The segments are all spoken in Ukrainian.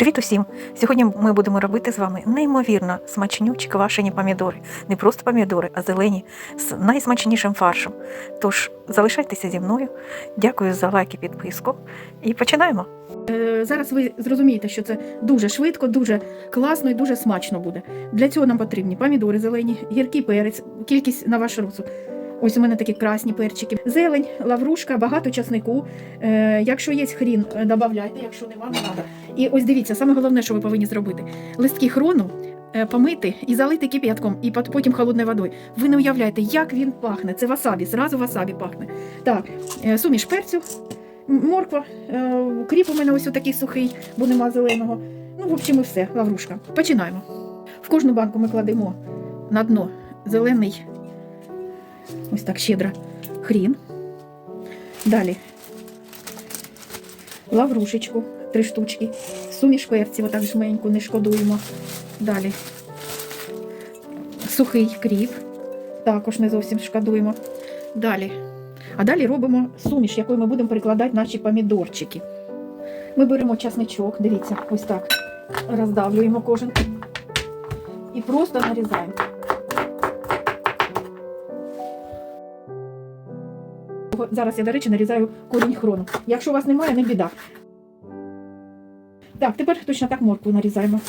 Привіт усім! Сьогодні ми будемо робити з вами неймовірно смачнючі квашені помідори. Не просто помідори, а зелені з найсмачнішим фаршем. Тож залишайтеся зі мною. Дякую за лайк і підписку. І починаємо. Е, Зараз ви зрозумієте, що це дуже швидко, дуже класно і дуже смачно буде. Для цього нам потрібні помідори зелені, гіркий перець, кількість на ваш розсуд. Ось у мене такі красні перчики. Зелень, лаврушка, багато часнику. Е, якщо є хрін, е, додавайте, якщо нема, не треба. І ось дивіться, саме головне, що ви повинні зробити: листки хрону е, помити і залити кип'ятком, і потім холодною водою. Ви не уявляєте, як він пахне. Це васабі, зразу васабі пахне. Так, е, суміш перцю, морква, е, кріп у мене ось такий сухий, бо нема зеленого. Ну, в общем, і все, лаврушка. Починаємо. В кожну банку ми кладемо на дно зелений, ось так щедро, хрін. Далі лаврушечку, три штучки, суміш перців, отак жменьку, не шкодуємо. Далі сухий кріп, також не зовсім шкодуємо. Далі. А далі робимо суміш, якою ми будемо перекладати наші помідорчики. Ми беремо часничок, дивіться, ось так. Роздавлюємо кожен і просто нарізаємо. Зараз я, до речі, нарізаю корінь хрону. Якщо у вас немає, не біда. Так, тепер точно так моркву нарізаємо.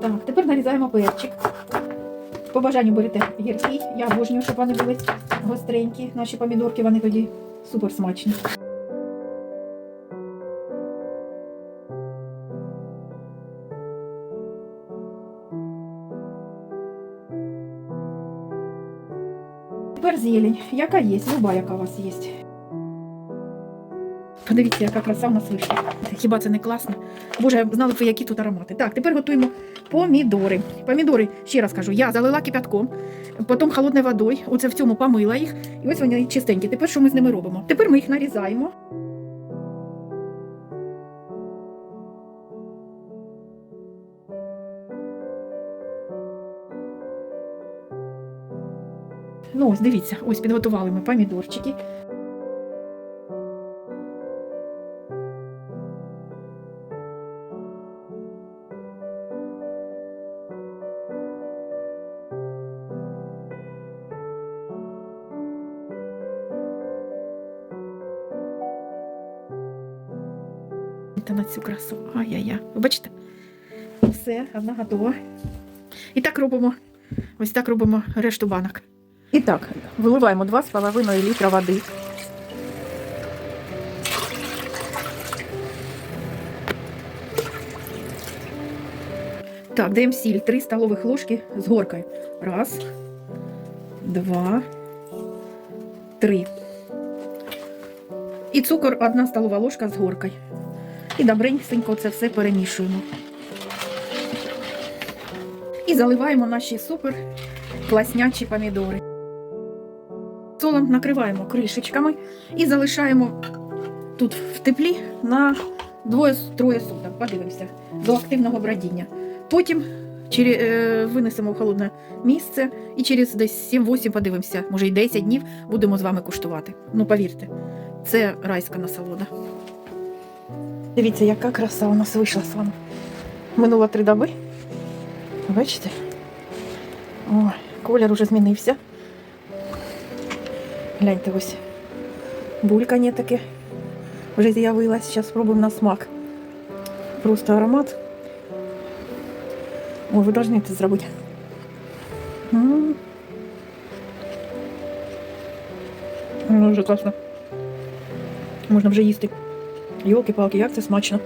Так, тепер нарізаємо перчик. По бажанню берете гіркий. Я обожнюю, щоб вони були гостренькі. Наші помідорки, вони тоді супер смачні. Тепер зелень. Яка є? Люба, яка у вас є. Подивіться, яка краса у нас вийшла. Хіба це не класно? Боже, знали б ви, які тут аромати. Так, тепер готуємо помідори. Помідори, ще раз кажу, я залила кипятком, потім холодною водою, оце в цьому помила їх, і ось вони чистенькі. Тепер що ми з ними робимо? Тепер ми їх нарізаємо. Ну, ось дивіться, ось підготували ми помідорчики. Та на цю красу. Ай-яй-яй. Ви бачите? Все, одна готова. І так робимо. Ось так робимо решту банок. І так, виливаємо 2,5 літра води. Так, даємо сіль 3 столових ложки з горкою. Раз, два, три. І цукор 1 столова ложка з горкою. І добренько це все перемішуємо. І заливаємо наші супер класнячі помідори. Солом накриваємо кришечками і залишаємо тут в теплі на двоє-троє суток. Подивимося до активного бродіння. Потім е, винесемо в холодне місце і через десь 7-8 подивимося, може й 10 днів будемо з вами куштувати. Ну, повірте, це райська насолода. Дивіться, яка краса у нас вийшла з вами. Минуло три доби. Бачите? Ой, колір уже змінився. Гляньте ось. Булькання таке вже з'явилось. Зараз спробуємо на смак. Просто аромат. Ой, ви повинні це зробити. М. Ну, Дуже класно. Можна вже їсти. Йолки-палки, як це смачно.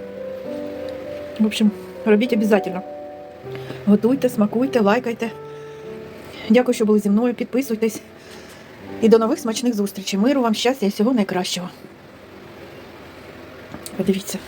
В общем, робіть обов'язково. Готуйте, смакуйте, лайкайте. Дякую, що були зі мною. Підписуйтесь. І до нових смачних зустрічей. Миру вам, щастя і всього найкращого. Подивіться.